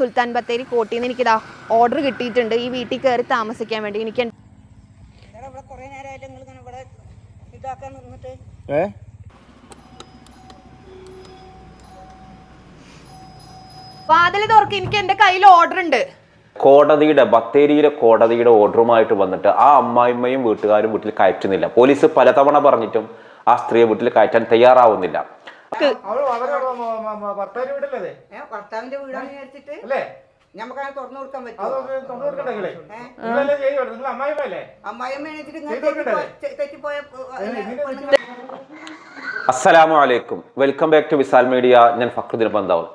സുൽത്താൻ ബത്തേരി കോട്ടിന്ന് നിന്ന് എനിക്കിതാ ഓർഡർ കിട്ടിയിട്ടുണ്ട്. ഈ വീട്ടിൽ കയറി താമസിക്കാൻ വേണ്ടി. എനിക്ക് വാതിൽ തുറക്ക്. എനിക്ക് എന്റെ കയ്യിൽ ഓർഡർ ഉണ്ട്. കോടതിയുടെ ബത്തേരിയിലെ കോടതിയുടെ ഓർഡറുമായിട്ട് വന്നിട്ട് ആ അമ്മായിമ്മയും വീട്ടുകാരും വീട്ടിൽ കയറ്റുന്നില്ല. പോലീസ് പലതവണ പറഞ്ഞിട്ടും ആ സ്ത്രീയെ വീട്ടിൽ കയറ്റാൻ തയ്യാറാവുന്നില്ല. ഭർത്താവിന്റെ വീടല്ലേ ഭർത്താവിന്റെ വീടാന്ന് വിചാരിച്ചിട്ട് അല്ലേ? നമുക്കങ്ങനെ തുറന്നു കൊടുക്കാൻ അമ്മായിമ്മല്ലേ അമ്മായിമ്മ അസ്സലാമു അലൈക്കും. Welcome back to Visal media. ഞാൻ ഫക്രുദ്ദീൻ ബന്ധാവ്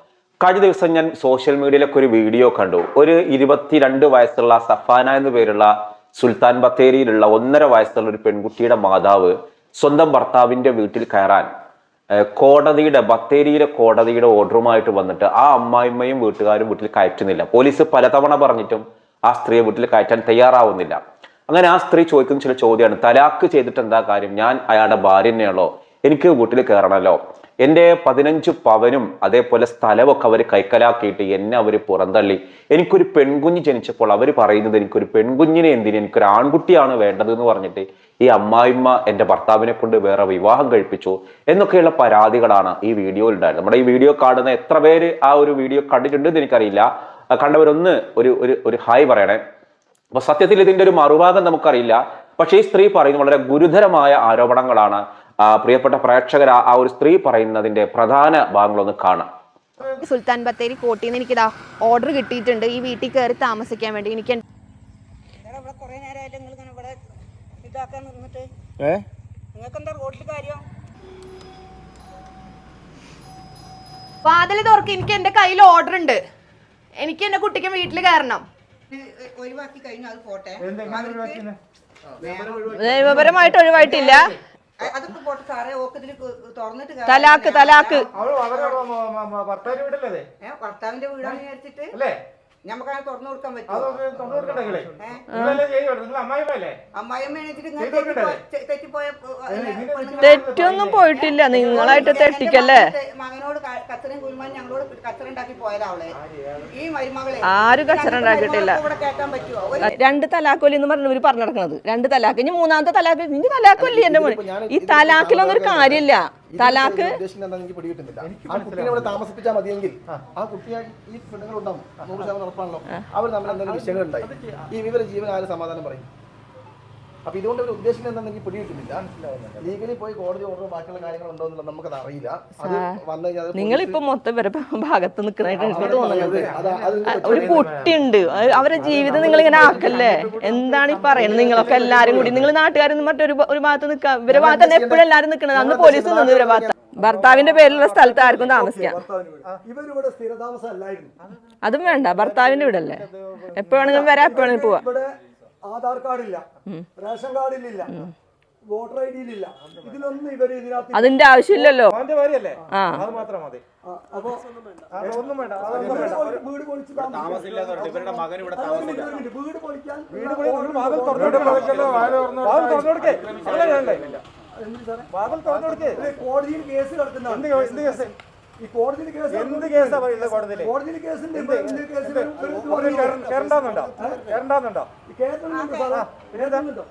കഴിഞ്ഞ ദിവസം ഞാൻ സോഷ്യൽ മീഡിയയിലൊക്കെ ഒരു വീഡിയോ കണ്ടു. ഒരു ഇരുപത്തിരണ്ട് വയസ്സുള്ള സഫാന എന്ന് പേരുള്ള സുൽത്താൻ ബത്തേരിയിലുള്ള ഒന്നര വയസ്സുള്ള ഒരു പെൺകുട്ടിയുടെ മാതാവ് സ്വന്തം ഭർത്താവിന്റെ വീട്ടിൽ കയറാൻ കോടതിയുടെ ബത്തേരിയിലെ കോടതിയുടെ ഓർഡറുമായിട്ട് വന്നിട്ട് ആ അമ്മായിമ്മയും വീട്ടുകാരും വീട്ടിൽ കയറ്റുന്നില്ല. പോലീസ് പലതവണ പറഞ്ഞിട്ടും ആ സ്ത്രീയെ വീട്ടിൽ കയറ്റാൻ തയ്യാറാവുന്നില്ല. അങ്ങനെ ആ സ്ത്രീ ചോദിക്കുന്ന ചില ചോദ്യമാണ് തലാക്ക് ചെയ്തിട്ട് എന്താ കാര്യം? ഞാൻ അയാളുടെ ഭാര്യ തന്നെയാണല്ലോ. എനിക്ക് വീട്ടിൽ കയറണമല്ലോ. എന്റെ പതിനഞ്ച് പവനും അതേപോലെ സ്ഥലമൊക്കെ അവർ കൈക്കലാക്കിയിട്ട് എന്നെ അവർ പുറന്തള്ളി. എനിക്കൊരു പെൺകുഞ്ഞ് ജനിച്ചപ്പോൾ അവർ പറയുന്നത് എനിക്കൊരു പെൺകുഞ്ഞിനെ എന്തിന് എനിക്കൊരു ആൺകുട്ടിയാണ് വേണ്ടത് എന്ന് പറഞ്ഞിട്ട് ഈ അമ്മായിമ്മ എന്റെ ഭർത്താവിനെ കൊണ്ട് വേറെ വിവാഹം കഴിപ്പിച്ചു എന്നൊക്കെയുള്ള പരാതികളാണ് ഈ വീഡിയോയിൽ ഉണ്ടായത് നമ്മുടെ ഈ വീഡിയോ കാണുന്ന എത്ര പേര് ആ ഒരു വീഡിയോ കണ്ടിട്ടുണ്ടെന്ന് എനിക്കറിയില്ല. കണ്ടവരൊന്ന് ഒരു ഒരു ഒരു ഹായ് പറയണേ. അപ്പൊ സത്യത്തിൽ ഇതിന്റെ ഒരു മറുഭാഗം നമുക്കറിയില്ല. പക്ഷേ ഈ സ്ത്രീ പറയുന്നത് വളരെ ഗുരുതരമായ ആരോപണങ്ങളാണ്. പ്രിയപ്പെട്ട പ്രേക്ഷകർ ആ- ഒരു സ്ത്രീ പറയുന്നതിന്റെ പ്രധാന ഭാഗങ്ങളൊന്ന് കാണാം. സുൽത്താൻ ബത്തേരി കോട്ടിൽ നിന്ന് എനിക്കിതാ ഓർഡർ കിട്ടിയിട്ടുണ്ട്. ഈ വീട്ടിൽ കയറി താമസിക്കാൻ വേണ്ടി. എനിക്ക് വാതിൽ ഇവിടെ കുറേ നേരമായിട്ട് നിങ്ങൾ ഇങ്ങനെ ഇവിടെ ഇതാക്കാൻ നിന്നിട്ട്. ഏ? നിങ്ങൾക്ക് എന്താ റോഡിൽ കാര്യം? വാതിൽ തുറക്ക്. എനിക്ക് എന്റെ കയ്യിൽ ഓർഡർ ഉണ്ട്. എനിക്ക് എന്റെ കുട്ടിക്ക് വീട്ടിൽ കയറണം. ഇത് ഒഴിവാക്കി കഴിഞ്ഞു. അത് പോട്ടെ. ദൈവപരമായിട്ട് അവർക്ക് ഒഴിവാക്കിയെന്ന്? നിയമപരമായിട്ട് ഒഴിവായിട്ടില്ല. അതൊക്കെ പോട്ടെ സാറേ ഓക്കതിൽ തുറന്നിട്ട് തലാക്ക് തലാക്ക്. ഭർത്താവിന്റെ ഭർത്താവിന്റെ വീടാന്ന് വിചാരിച്ചിട്ട് അല്ലേ? നമുക്കങ്ങനെ തുറന്നു കൊടുക്കാൻ പറ്റും തെറ്റൊന്നും പോയിട്ടില്ല. നിങ്ങളായിട്ട് തെറ്റിക്കല്ലേ? മകനോട് ക- കച്ചറയും കുരുമാൻ ഞങ്ങളോട് കച്ചറ ഉണ്ടാക്കി പോയതാ അവളെ. ഈ മരുമകളെ ആരും കച്ചറ ഒരു രണ്ട് തലാക്കൊല്ലി എന്ന് പറഞ്ഞു ഇവർ പറഞ്ഞു നടക്കുന്നത് രണ്ട് തലാക്ക്. ഇനി മൂന്നാമത്തെ തലാക്ക്. ഇനി തലാക്കൊല്ലി എന്റെ മോനെ. ഈ തലാക്കിലൊന്നും ഒരു കാര്യമില്ല. തലാക്ക്? ആ കുട്ടിയെ ഇവിടെ താമസിപ്പിച്ചാൽ മതിയെങ്കിൽ ആ. കുട്ടിയെ ഈ പെണ്ണുങ്ങളുണ്ടാവും. നൂറ് ശതമാനം ഉറപ്പാണല്ലോ. അവർ തമ്മിൽ എന്തെങ്കിലും വിഷയങ്ങൾ ഉണ്ടായി ഈ വിവര ജീവൻ ആര് സമാധാനം പറയും. അപ്പൊ ഇതുകൊണ്ട് ഒരു ഉദ്ദേശം എന്താണെന്ന് എനിക്ക് പിടികിട്ടുന്നില്ല. ലീഗലി പോയി കോടതി ഓർഡർ ബാക്കിയുള്ള കാര്യങ്ങൾ ഉണ്ടോ എന്നുള്ളത് നമുക്കത് അറിയില്ല. അത് വന്നു കഴിഞ്ഞാൽ നിങ്ങളിപ്പോ മൊത്തം വരെ ഭാഗത്ത് നിൽക്കണായിട്ട് എനിക്ക് തോന്നുന്നത് അത് അത് ഒരു കുട്ടിയുണ്ട് അത് അവരെ ജീവിതം നിങ്ങൾ ഇങ്ങനെ ആക്കല്ലേ? എന്താണ് ഈ പറയുന്നത്? നിങ്ങളൊക്കെ എല്ലാരും കൂടി. നിങ്ങൾ നാട്ടുകാരും മറ്റൊരു ഒരു ഭാഗത്ത് നിൽക്കാം. ഇവരെ ഭാഗത്ത് തന്നെ എപ്പോഴും എല്ലാരും നിൽക്കണത്? അന്ന് പോലീസ് നിന്ന് ഇവരെ ഭാഗത്ത്. ഭർത്താവിന്റെ പേരിലുള്ള സ്ഥലത്ത് ആർക്കും താമസിക്കാം. അതും വേണ്ട. ഭർത്താവിന്റെ വീടല്ലേ? എപ്പോഴാണെങ്കിലും വരാം എപ്പോഴാണെങ്കിലും പോവാം. ആധാർ കാർഡില്ല റേഷൻ കാർഡിലില്ല വോട്ടർ ഐ ഡിയിലില്ല. ഇതിലൊന്നും ഇവർ ഇതിനകത്ത് അതിന്റെ ആവശ്യമില്ലല്ലോ. അവന്റെ കാര്യല്ലേ അത് മാത്രം മതി. അപ്പൊ ഒന്നും വേണ്ട. വീട് പൊളിച്ച്. വീട് പൊളിക്കാൻ വീട് വാതിൽ തുറന്നു കൊടുക്കേ? വാതിൽ തുറന്നു കൊടുക്കേ. കോടതിയിൽ കേസ് എന്ത് എന്ത് കേസ്? ഈ കോടതിയിൽ കേസ് എന്ത് കേസാ പറയുന്നത് കോടതിയിൽ ഇത് കോടതിയിൽ പറഞ്ഞു. കേറണ്ടാന്നുണ്ടോ കേറണ്ടാന്നുണ്ടോ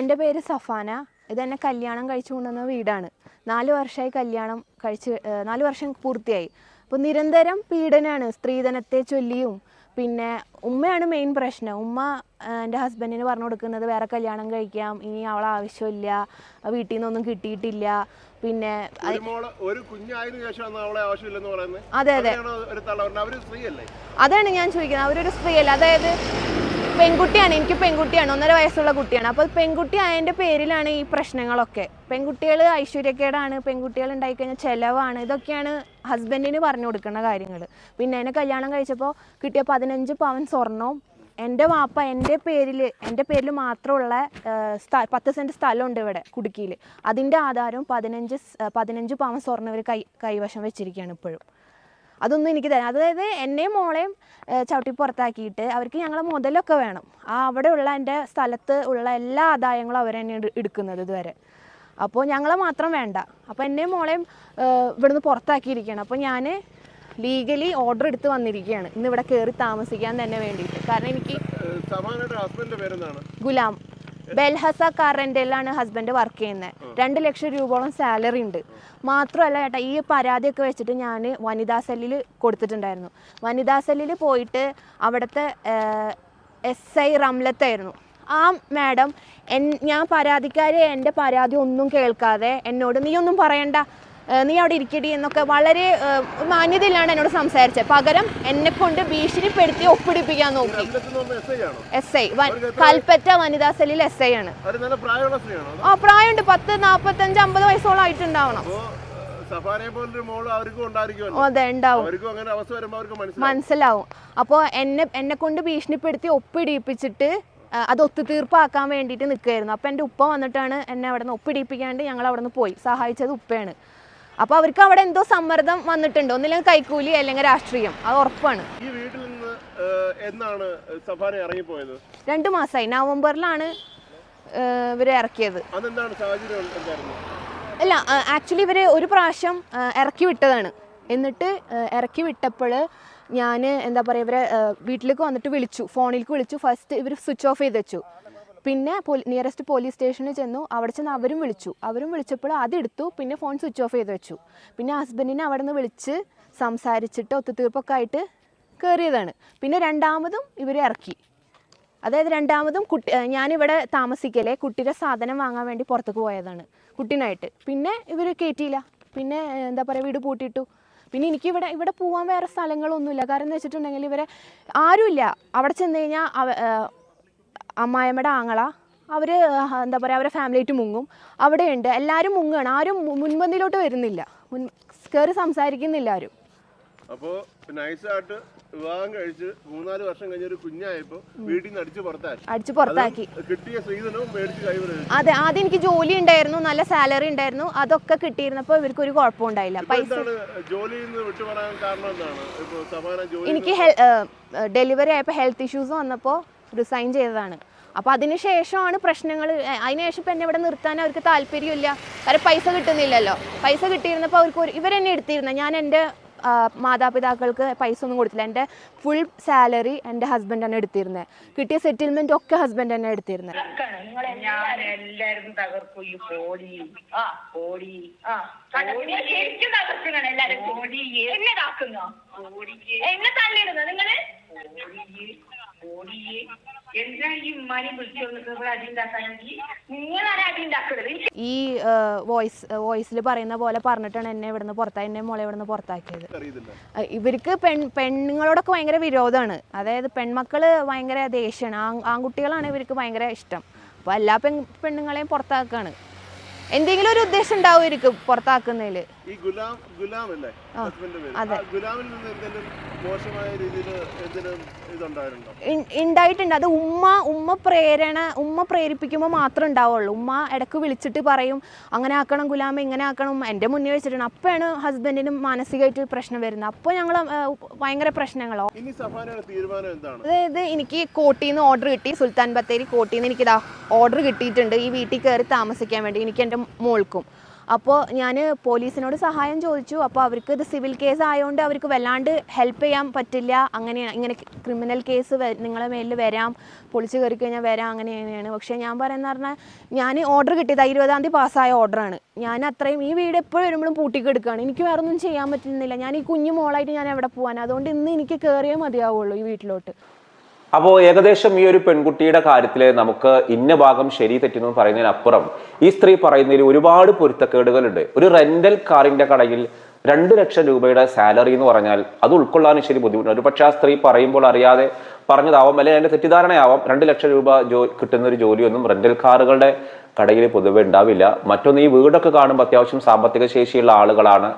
എന്റെ പേര് സഫാന. ഇതെന്നെ കല്യാണം കഴിച്ചു കൊണ്ടുവന്ന വീടാണ്. നാല് വർഷമായി കല്യാണം കഴിച്ച് നാലു നാല് വർഷം പൂർത്തിയായി. അപ്പോൾ നിരന്തരം പീഡനമാണ് സ്ത്രീധനത്തെ ചൊല്ലിയും പിന്നെ ഉമ്മയാണ് മെയിൻ പ്രശ്നം. ഉമ്മ എന്റെ ഹസ്ബൻഡിന് പറഞ്ഞു കൊടുക്കുന്നത് വേറെ കല്യാണം കഴിക്കാം. ഇനി അവളെ ആവശ്യമില്ല. വീട്ടിൽ നിന്നൊന്നും കിട്ടിയിട്ടില്ല. പിന്നെ ഒരു മോൾ ഒരു കുഞ്ഞായതിനു ശേഷമാണ് അവളെ ആവശ്യമില്ലെന്ന് പറയുന്നത്? അതെ അതെ. അതാണ് ഞാൻ ചോദിക്കുന്നത്. അവരൊരു സ്ത്രീയല്ല? അതായത് പെൺകുട്ടിയാണ് എനിക്ക് പെൺകുട്ടിയാണ് ഒന്നര വയസ്സുള്ള കുട്ടിയാണ്. അപ്പോൾ പെൺകുട്ടി ആയതിന്റെ പേരിലാണ് ഈ പ്രശ്നങ്ങളൊക്കെ. പെൺകുട്ടികൾ ഐശ്വര്യക്കേടാണ് പെൺകുട്ടികൾ ഉണ്ടായിക്കഴിഞ്ഞാൽ ചിലവാണ്. ഇതൊക്കെയാണ് ഹസ്ബൻഡിന് പറഞ്ഞു കൊടുക്കുന്ന കാര്യങ്ങൾ പിന്നെ എന്നെ കല്യാണം കഴിച്ചപ്പോൾ കിട്ടിയ പതിനഞ്ച് പവൻ സ്വർണവും എന്റെ വാപ്പ എന്റെ പേരിൽ എന്റെ പേരിൽ മാത്രമുള്ള സ്ഥ പത്ത് സെന്റ് സ്ഥലമുണ്ട് ഇവിടെ കുടുക്കിയിൽ. അതിന്റെ ആധാരവും പതിനഞ്ച് പതിനഞ്ച് പവൻ സ്വർണം ഇവർ കൈ കൈവശം വെച്ചിരിക്കുകയാണ് ഇപ്പോഴും. അതൊന്നും എനിക്ക് തരാം അതായത് എന്നെയും മോളെയും ചവിട്ടി പുറത്താക്കിയിട്ട് അവർക്ക് ഞങ്ങളെ മുതലൊക്കെ വേണം. ആ അവിടെയുള്ള എന്റെ സ്ഥലത്ത് ഉള്ള എല്ലാ ആദായങ്ങളും അവർ തന്നെ എടുക്കുന്നത് ഇതുവരെ. അപ്പോൾ ഞങ്ങളെ മാത്രം വേണ്ട. അപ്പോൾ എന്നെയും മോളെയും ഇവിടുന്ന് പുറത്താക്കിയിരിക്കുകയാണ്. അപ്പോൾ ഞാൻ ലീഗലി ഓർഡർ എടുത്ത് വന്നിരിക്കുകയാണ്. ഇന്ന് ഇവിടെ കയറി താമസിക്കാൻ തന്നെ വേണ്ടിയിട്ട്. കാരണം എനിക്ക് ഗുലാം. ബെൽഹസ കാർ റെന്റലിലാണ് ഹസ്ബൻഡ് വർക്ക് ചെയ്യുന്നത് രണ്ട് ലക്ഷം രൂപയോളം സാലറി ഉണ്ട്. മാത്രമല്ല ചേട്ടാ ഈ പരാതിയൊക്കെ വെച്ചിട്ട് ഞാൻ വനിതാ സെല്ലിൽ കൊടുത്തിട്ടുണ്ടായിരുന്നു. വനിതാ സെല്ലിൽ പോയിട്ട് അവിടുത്തെ എസ് ഐ റംലത്തായിരുന്നു. ആ മാഡം എൻ ഞാൻ പരാതിക്കാരെ എന്റെ പരാതി ഒന്നും കേൾക്കാതെ എന്നോട് നീ ഒന്നും പറയണ്ട. നീ അവിടെ ഇരിക്കടി എന്നൊക്കെ വളരെ മാന്യതയിലാണ് എന്നോട് സംസാരിച്ചത്. പകരം എന്നെ കൊണ്ട് ഭീഷണിപ്പെടുത്തി ഒപ്പിടിപ്പിക്കാൻ നോക്കി. എസ് ഐ കൽപ്പറ്റ വനിതാ സെല്ലിൽ എസ് ഐ ആണ്? ആ പ്രായമുണ്ട്. പത്ത് നാൽപ്പത്തഞ്ച് അമ്പത് വയസ്സോളം ആയിട്ടുണ്ടാവണം. അതെ ഉണ്ടാവും. മനസ്സിലാവും. അപ്പോൾ എന്നെ എന്നെ കൊണ്ട് ഭീഷണിപ്പെടുത്തി ഒപ്പിടിയിപ്പിച്ചിട്ട് ആ, അത് ഒത്തുതീർപ്പാക്കാൻ വേണ്ടിയിട്ട് നിൽക്കുകയായിരുന്നു. അപ്പോൾ എന്റെ ഉപ്പ വന്നിട്ടാണ് എന്നെ അവിടെ നിന്ന് ഒപ്പിടിയിപ്പിക്കാണ്ട് ഞങ്ങൾ അവിടെ നിന്ന് പോയി. സഹായിച്ചത് ഉപ്പയാണ്. അപ്പോൾ അവർക്ക് അവിടെ എന്തോ സമ്മർദ്ദം വന്നിട്ടുണ്ട്. ഒന്നില്ലെങ്കിൽ കൈക്കൂലി അല്ലെങ്കിൽ രാഷ്ട്രീയം. അത് ഉറപ്പാണ്. ഈ വീട്ടിൽ നിന്ന് എന്നാണ് സഫാന ഇറങ്ങിപ്പോയത്? രണ്ട് മാസമായി. നവംബറിലാണ് ഇവരെ ഇറക്കിയത്. അല്ല ആക്ച്വലി ഇവർ ഒരു പ്രാവശ്യം ഇറക്കി വിട്ടതാണ്. എന്നിട്ട് ഇറക്കി വിട്ടപ്പോൾ ഞാൻ എന്താ പറയുക ഇവരെ വീട്ടിലേക്ക് വന്നിട്ട് വിളിച്ചു. ഫോണിലേക്ക് വിളിച്ചു. ഫസ്റ്റ് ഇവർ സ്വിച്ച് ഓഫ് ചെയ്ത് വെച്ചു. പിന്നെ നിയറസ്റ്റ് പോലീസ് സ്റ്റേഷനിൽ ചെന്നു. അവിടെ ചെന്ന് അവരും വിളിച്ചു. അവരും വിളിച്ചപ്പോൾ അതെടുത്തു പിന്നെ ഫോൺ സ്വിച്ച് ഓഫ് ചെയ്ത് വെച്ചു. പിന്നെ ഹസ്ബൻഡിനെ അവിടെ നിന്ന് വിളിച്ച് സംസാരിച്ചിട്ട് ഒത്തുതീർപ്പൊക്കെ ആയിട്ട് കയറിയതാണ് പിന്നെ രണ്ടാമതും ഇവർ ഇറക്കി. അതായത് രണ്ടാമതും കുട്ടി ഞാനിവിടെ താമസിക്കലേ കുട്ടിയുടെ സാധനം വാങ്ങാൻ വേണ്ടി പുറത്തേക്ക് പോയതാണ്. കുട്ടീനായിട്ട്. പിന്നെ ഇവർ കയറ്റിയില്ല പിന്നെ എന്താ പറയുക വീട് പൂട്ടിയിട്ടു. പിന്നെ എനിക്ക് ഇവിടെ ഇവിടെ പോകാൻ വേറെ സ്ഥലങ്ങളൊന്നുമില്ല. കാരണം എന്ന് വെച്ചിട്ടുണ്ടെങ്കിൽ ഇവരെ ആരുമില്ല. അവിടെ ചെന്ന് കഴിഞ്ഞാൽ അമ്മായിയമ്മയുടെ ആങ്ങള അവർ എന്താ പറയുക അവരെ ഫാമിലിയായിട്ട് മുങ്ങും. അവിടെയുണ്ട്. എല്ലാവരും മുങ്ങുകയാണ് ആരും മുൻപന്തിയിലോട്ട് വരുന്നില്ല. മുൻ കയറി സംസാരിക്കുന്നില്ല ആരും. അപ്പോ നൈസായിട്ട് വിവാഹം കഴിച്ച് മൂന്നാൽ വർഷം കഴിഞ്ഞ ഒരു കുഞ്ഞായപ്പോ വീട്ടിൽ നിന്ന് അടിച്ചു പുറത്താക്കി. അടിച്ചു പുറത്താക്കി. കിട്ടിയ സ്ത്രീധനവും മേടിച്ച് കൈവരും അതെ ആദ്യം എനിക്ക് ജോലി ഉണ്ടായിരുന്നു. നല്ല സാലറി ഉണ്ടായിരുന്നു. അതൊക്കെ കിട്ടിയിരുന്നപ്പോ ഇവർക്ക് ഒരു കുഴപ്പമുണ്ടായില്ല പൈസ എന്താണ് ജോലിയിൽ നിന്ന് വിട്ടുപറയാൻ കാരണം എന്താണ്? ഇപ്പൊ സമാന ജോലി എനിക്ക് ഡെലിവറി ആയപ്പോൾ ഹെൽത്ത് ഇഷ്യൂസ് വന്നപ്പോൾ റിസൈൻ ചെയ്തതാണ്. അപ്പോൾ അതിന് ശേഷമാണ് പ്രശ്നങ്ങൾ അതിനുശേഷം ഇപ്പം എന്നെ ഇവിടെ നിർത്താൻ അവർക്ക് താല്പര്യമില്ല. കാരണം പൈസ കിട്ടുന്നില്ലല്ലോ. പൈസ കിട്ടിയിരുന്നപ്പോൾ അവർക്ക് ഒരു ഇവരെന്നെ എടുത്തിരുന്നത് ഞാൻ എന്റെ മാതാപിതാക്കൾക്ക് പൈസ ഒന്നും കൊടുത്തില്ല. എന്റെ ഫുൾ സാലറി എന്റെ ഹസ്ബൻഡ് തന്നെ എടുത്തിരുന്നത് കിട്ടിയ സെറ്റിൽമെന്റ് ഒക്കെ ഹസ്ബൻഡ് തന്നെ എടുത്തിരുന്നത് എല്ലാരും എന്താ ഈ മണി വിളിച്ചു അടി ഉണ്ടാക്കാനെങ്കിൽ നിങ്ങളാണ് അടി ഉണ്ടാക്കുന്നത് ഈ വോയിസ് വോയിസിൽ പറയുന്ന പോലെ പറഞ്ഞിട്ടാണ് എന്നെ ഇവിടുന്ന് പുറത്താക്കി എന്നെ മോളെ ഇവിടുന്ന് പുറത്താക്കിയത്. ഇവർക്ക് പെൺ പെണ്ണുങ്ങളോടൊക്കെ ഭയങ്കര വിരോധമാണ്. അതായത് പെൺമക്കൾ ഭയങ്കര ദേഷ്യമാണ് ആൺ ആൺകുട്ടികളാണ് ഇവർക്ക് ഭയങ്കര ഇഷ്ടം. അപ്പോൾ എല്ലാ പെൺ പെണ്ണുങ്ങളെയും പുറത്താക്കുകയാണ് എന്തെങ്കിലും ഒരു ഉദ്ദേശം ഉണ്ടാവും ഇവർക്ക് പുറത്താക്കുന്നതിൽ ഈ ഗുലാം ഗുലാം അല്ലേ ഹസ്ബൻഡിന്റെ പേര്. ഗുലാമിൽ നിന്ന് എന്തെങ്കിലും മോശമായ രീതിയിൽ എന്തെങ്കിലും ഉണ്ടായിട്ടുണ്ട് അത് ഉമ്മ ഉമ്മ പ്രേരണ ഉമ്മ പ്രേരിപ്പിക്കുമ്പോൾ മാത്രം ഉണ്ടാവുള്ളൂ. ഉമ്മ ഇടയ്ക്ക് വിളിച്ചിട്ട് പറയും അങ്ങനെ ആക്കണം ഗുലാമ ഇങ്ങനെ ആക്കണം. എന്റെ മുന്നേ വെച്ചിട്ടുണ്ട്. അപ്പോഴാണ് ഹസ്ബൻഡിനും മാനസികമായിട്ട് പ്രശ്നം വരുന്നത്. അപ്പോൾ ഞങ്ങൾ ഭയങ്കര പ്രശ്നങ്ങളോ? അതായത് എനിക്ക് കോട്ടിയിൽ നിന്ന് ഓർഡർ കിട്ടി. സുൽത്താൻ ബത്തേരി കോട്ടിയിൽ നിന്ന് എനിക്കിതാ ഓർഡർ കിട്ടിയിട്ടുണ്ട്. ഈ വീട്ടിൽ കയറി താമസിക്കാൻ വേണ്ടി എനിക്ക് എന്റെ മോൾക്കും. അപ്പോൾ ഞാൻ പോലീസിനോട് സഹായം ചോദിച്ചു. അപ്പോൾ അവർക്ക് ഇത് സിവിൽ കേസ് ആയതുകൊണ്ട് അവർക്ക് വല്ലാണ്ട് ഹെൽപ്പ് ചെയ്യാൻ പറ്റില്ല. അങ്ങനെ ഇങ്ങനെ ക്രിമിനൽ കേസ് നിങ്ങളെ മേലിൽ വരാം. പൊളിച്ച് കയറി കഴിഞ്ഞാൽ വരാം. അങ്ങനെ അങ്ങനെയാണ് പക്ഷേ ഞാൻ പറയുന്നത് പറഞ്ഞാൽ ഞാൻ ഓർഡർ കിട്ടിയത് ഇരുപതാം തീയതി പാസ്സായ ഓർഡറാണ് ഞാൻ അത്രയും ഈ വീട് എപ്പോഴും വരുമ്പോഴും പൂട്ടിക്കെടുക്കുകയാണ് എനിക്ക് വേറെ ഒന്നും ചെയ്യാൻ പറ്റുന്നില്ല. ഞാൻ ഈ കുഞ്ഞു മോളായിട്ട് ഞാൻ എവിടെ പോകാൻ അതുകൊണ്ട് ഇന്ന് എനിക്ക് കയറിയേ മതിയാവുള്ളൂ ഈ വീട്ടിലോട്ട്. അപ്പോൾ ഏകദേശം ഈ ഒരു പെൺകുട്ടിയുടെ കാര്യത്തിൽ നമുക്ക് ഇന്ന ഭാഗം ശരി തെറ്റെന്ന് പറയുന്നതിനപ്പുറം ഈ സ്ത്രീ പറയുന്നതിൽ ഒരുപാട് പൊരുത്തക്കേടുകളുണ്ട്. ഒരു റെന്റൽ കാറിന്റെ കടയിൽ രണ്ട് ലക്ഷം രൂപയുടെ സാലറി എന്ന് പറഞ്ഞാൽ അത് ഉൾക്കൊള്ളാനും ശരി ബുദ്ധിമുട്ടുണ്ട് പക്ഷേ ആ സ്ത്രീ പറയുമ്പോൾ അറിയാതെ പറഞ്ഞതാവാം. അല്ലെങ്കിൽ അതിന്റെ തെറ്റിദ്ധാരണയാവാം. രണ്ട് ലക്ഷം രൂപ ജോ കിട്ടുന്ന ഒരു ജോലിയൊന്നും റെന്റൽ കാറുകളുടെ കടയിൽ പൊതുവെ ഉണ്ടാവില്ല. മറ്റൊന്ന് ഈ വീടൊക്കെ കാണുമ്പോൾ അത്യാവശ്യം സാമ്പത്തിക ശേഷിയുള്ള ആളുകളാണ്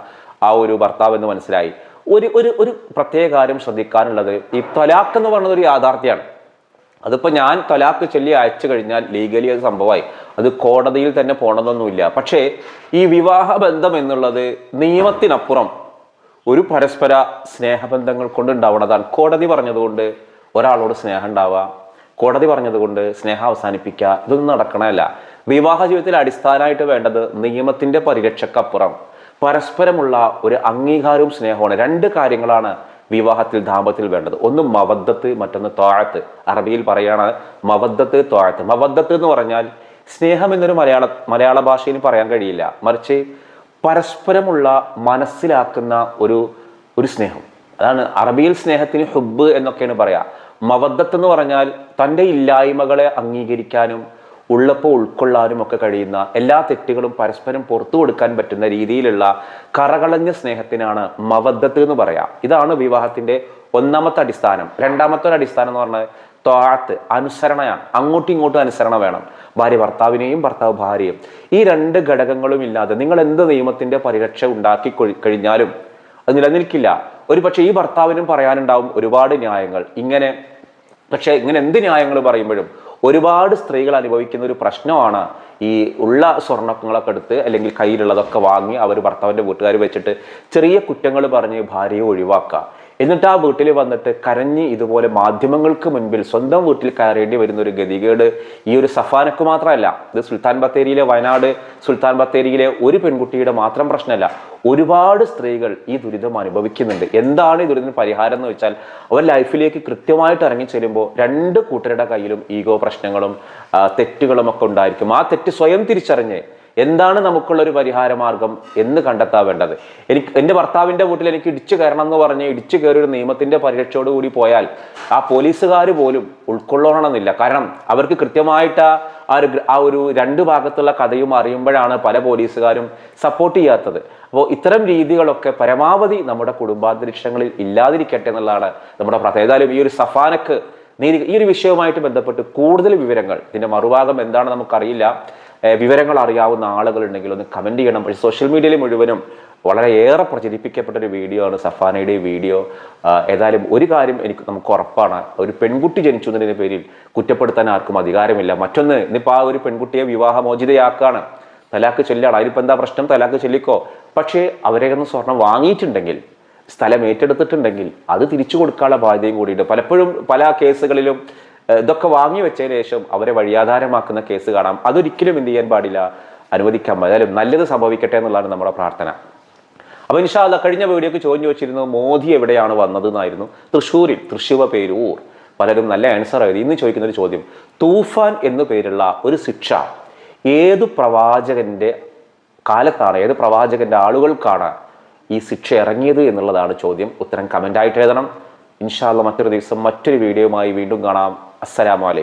ആ ഒരു ഭർത്താവ് എന്ന് മനസ്സിലായി. ഒരു ഒരു ഒരു പ്രത്യേക കാര്യം ശ്രദ്ധിക്കാനുള്ളത്. ഈ തൊലാക്ക് എന്ന് പറയുന്നത് ഒരു യാഥാർത്ഥ്യമാണ്. അതിപ്പോൾ ഞാൻ തൊലാക്ക് ചൊല്ലി അയച്ചു കഴിഞ്ഞാൽ ലീഗലി അത് സംഭവമായി. അത് കോടതിയിൽ തന്നെ പോണതൊന്നുമില്ല. പക്ഷേ ഈ വിവാഹ ബന്ധം എന്നുള്ളത് നിയമത്തിനപ്പുറം ഒരു പരസ്പര സ്നേഹബന്ധങ്ങൾ കൊണ്ട് ഉണ്ടാവുന്നതാണ് കോടതി പറഞ്ഞതുകൊണ്ട് ഒരാളോട് സ്നേഹം ഉണ്ടാവുക കോടതി പറഞ്ഞതുകൊണ്ട് സ്നേഹം അവസാനിപ്പിക്കുക ഇതൊന്നും നടക്കണമല്ല വിവാഹ ജീവിതത്തിൽ അടിസ്ഥാനമായിട്ട് വേണ്ടത് നിയമത്തിന്റെ പരിരക്ഷക്കപ്പുറം. പരസ്പരമുള്ള ഒരു അംഗീകാരവും സ്നേഹമാണ് രണ്ട് കാര്യങ്ങളാണ് വിവാഹത്തിൽ ദാമ്പത്യത്തിൽ വേണ്ടത്. ഒന്ന് മവദ്ദത്ത് മറ്റൊന്ന് തോഴത്ത് അറബിയിൽ പറയാണ് മവദ്ദത്ത് തോഴത്ത് മവദ്ദത്ത് എന്ന് പറഞ്ഞാൽ സ്നേഹം എന്നൊരു മലയാള മലയാള ഭാഷയിൽ പറയാൻ കഴിയില്ല. മറിച്ച് പരസ്പരമുള്ള മനസ്സിലാക്കുന്ന ഒരു ഒരു സ്നേഹം. അതാണ് അറബിയിൽ സ്നേഹത്തിന് ഹുബ് എന്നൊക്കെയാണ് പറയാ. മവദ്ദത്ത് എന്ന് പറഞ്ഞാൽ തന്റെ ഇല്ലായ്മകളെ അംഗീകരിക്കാനും ഉള്ളപ്പോൾ ഉൾക്കൊള്ളാനും ഒക്കെ കഴിയുന്ന എല്ലാ തെറ്റുകളും പരസ്പരം പുറത്തു കൊടുക്കാൻ പറ്റുന്ന രീതിയിലുള്ള കറകളഞ്ഞ സ്നേഹത്തിനാണ് മവദ്ദത്ത് എന്ന് പറയാം. ഇതാണ് വിവാഹത്തിന്റെ ഒന്നാമത്തെ അടിസ്ഥാനം. രണ്ടാമത്തെ ഒരു അടിസ്ഥാനം എന്ന് പറഞ്ഞാൽ ത്വാഴത്ത് അനുസരണയാണ്. അങ്ങോട്ടും ഇങ്ങോട്ടും അനുസരണ വേണം. ഭാര്യ ഭർത്താവിനെയും ഭർത്താവ് ഭാര്യയും. ഈ രണ്ട് ഘടകങ്ങളും ഇല്ലാതെ നിങ്ങൾ എന്ത് നിയമത്തിന്റെ പരിരക്ഷ ഉണ്ടാക്കി കഴിഞ്ഞാലും അത് നിലനിൽക്കില്ല. ഒരു പക്ഷേ ഈ ഭർത്താവിനും പറയാനുണ്ടാവും ഒരുപാട് ന്യായങ്ങൾ. ഇങ്ങനെ പക്ഷേ ഇങ്ങനെ എന്ത് ന്യായങ്ങൾ പറയുമ്പോഴും ഒരുപാട് സ്ത്രീകൾ അനുഭവിക്കുന്ന ഒരു പ്രശ്നമാണ് ഈ ഉള്ള സ്വർണങ്ങളൊക്കെ എടുത്ത് അല്ലെങ്കിൽ കയ്യിലുള്ളതൊക്കെ വാങ്ങി അവർ ഭർത്താവിന്റെ വീട്ടുകാർ വെച്ചിട്ട് ചെറിയ കുറ്റങ്ങൾ പറഞ്ഞ് ഭാര്യയെ ഒഴിവാക്കുക. എന്നിട്ട് ആ വീട്ടിൽ വന്നിട്ട് കരഞ്ഞ് ഇതുപോലെ മാധ്യമങ്ങൾക്ക് മുൻപിൽ സ്വന്തം വീട്ടിൽ കയറേണ്ടി വരുന്ന ഒരു ഗതികേട് ഈ ഒരു സഫാനക്ക് മാത്രമല്ല. ഇത് സുൽത്താൻ ബത്തേരിയിലെ വയനാട് സുൽത്താൻ ബത്തേരിയിലെ ഒരു പെൺകുട്ടിയുടെ മാത്രം പ്രശ്നമല്ല. ഒരുപാട് സ്ത്രീകൾ ഈ ദുരിതം അനുഭവിക്കുന്നുണ്ട്. എന്താണ് ഈ ദുരിതത്തിന് പരിഹാരം എന്ന് വെച്ചാൽ അവർ ലൈഫിലേക്ക് കൃത്യമായിട്ട് ഇറങ്ങി ചെല്ലുമ്പോൾ രണ്ട് കൂട്ടരുടെ കയ്യിലും ഈഗോ പ്രശ്നങ്ങളും തെറ്റുകളും ഒക്കെ ഉണ്ടായിരിക്കും. ആ തെറ്റ് സ്വയം തിരിച്ചറിഞ്ഞ് എന്താണ് നമുക്കുള്ള ഒരു പരിഹാര മാർഗം എന്ന് കണ്ടെത്താൻ വേണ്ടത്? എനിക്ക് എന്റെ ഭർത്താവിന്റെ വീട്ടിൽ എനിക്ക് ഇടിച്ചു കയറണം എന്ന് പറഞ്ഞ് ഇടിച്ചു കയറി ഒരു നിയമത്തിന്റെ പരിരക്ഷയോട് കൂടി പോയാൽ ആ പോലീസുകാർ പോലും ഉൾക്കൊള്ളണമെന്നില്ല. കാരണം അവർക്ക് കൃത്യമായിട്ട് ആ- ഒരു ആ ഒരു രണ്ട് ഭാഗത്തുള്ള കഥയും അറിയുമ്പോഴാണ് പല പോലീസുകാരും സപ്പോർട്ട് ചെയ്യാത്തത്. അപ്പോൾ ഇത്തരം രീതികളൊക്കെ പരമാവധി നമ്മുടെ കുടുംബാന്തരീക്ഷങ്ങളിൽ ഇല്ലാതിരിക്കട്ടെ എന്നുള്ളതാണ് നമ്മുടെ പ്രാർത്ഥന. ഏതായാലും ഈ ഒരു സഫാനക്ക് നീതി ഈ ഒരു വിഷയവുമായിട്ട് ബന്ധപ്പെട്ട് കൂടുതൽ വിവരങ്ങൾ. ഇതിന്റെ മറുഭാഗം എന്താണെന്ന് നമുക്കറിയില്ല. വിവരങ്ങൾ അറിയാവുന്ന ആളുകളുണ്ടെങ്കിൽ ഒന്ന് കമന്റ് ചെയ്യണം. പക്ഷേ സോഷ്യൽ മീഡിയയിൽ മുഴുവനും വളരെയേറെ പ്രചരിപ്പിക്കപ്പെട്ട ഒരു വീഡിയോ ആണ് സഫാനയുടെ വീഡിയോ ഏതായാലും ഒരു കാര്യം എനിക്ക് നമുക്ക് ഉറപ്പാണ്. ഒരു പെൺകുട്ടി ജനിച്ചു എന്നതിന്റെ പേരിൽ കുറ്റപ്പെടുത്താൻ ആർക്കും അധികാരമില്ല. മറ്റൊന്ന് ഇന്നിപ്പോൾ ആ ഒരു പെൺകുട്ടിയെ വിവാഹമോചിതയാക്കാണ്. തലാക്ക് ചൊല്ലാണ്. അതിലിപ്പോൾ എന്താ പ്രശ്നം? തലാക്ക് ചൊല്ലിക്കോ? പക്ഷേ അവരെ ഒന്ന് സ്വർണം വാങ്ങിയിട്ടുണ്ടെങ്കിൽ സ്ഥലം ഏറ്റെടുത്തിട്ടുണ്ടെങ്കിൽ അത് തിരിച്ചു കൊടുക്കാനുള്ള ബാധ്യതയും കൂടിയുണ്ട്. പലപ്പോഴും പല കേസുകളിലും ഇതൊക്കെ വാങ്ങി വെച്ചതിന് ശേഷം അവരെ വഴിയാധാരമാക്കുന്ന കേസ് കാണാം. അതൊരിക്കലും എന്ത് ചെയ്യാൻ പാടില്ല അനുവദിക്കാൻ പാടില്ല നല്ലത് സംഭവിക്കട്ടെ എന്നുള്ളതാണ് നമ്മുടെ പ്രാർത്ഥന. അപ്പൊ ഇൻഷാല്ല കഴിഞ്ഞ വീഡിയോക്ക് ചോദിച്ചു വെച്ചിരുന്നു മോദി എവിടെയാണ് വന്നത് എന്നായിരുന്നു തൃശ്ശൂരിൽ തൃശ്ശിവ പേരൂർ. പലരും നല്ല ആൻസർ ആയിരുന്നു. ഇന്ന് ചോദിക്കുന്ന ഒരു ചോദ്യം. തൂഫാൻ എന്നു പേരുള്ള ഒരു ശിക്ഷ ഏത് പ്രവാചകന്റെ കാലത്താണ് ഏത് പ്രവാചകന്റെ ആളുകൾക്കാണ് ഈ ശിക്ഷ ഇറങ്ങിയത് എന്നുള്ളതാണ് ചോദ്യം. ഉത്തരം കമന്റ് ആയിട്ട് എഴുതണം. ഇൻഷാല്ല മറ്റൊരു ദിവസം മറ്റൊരു വീഡിയോയുമായി വീണ്ടും കാണാം. അസ്സലാമലൈക്കും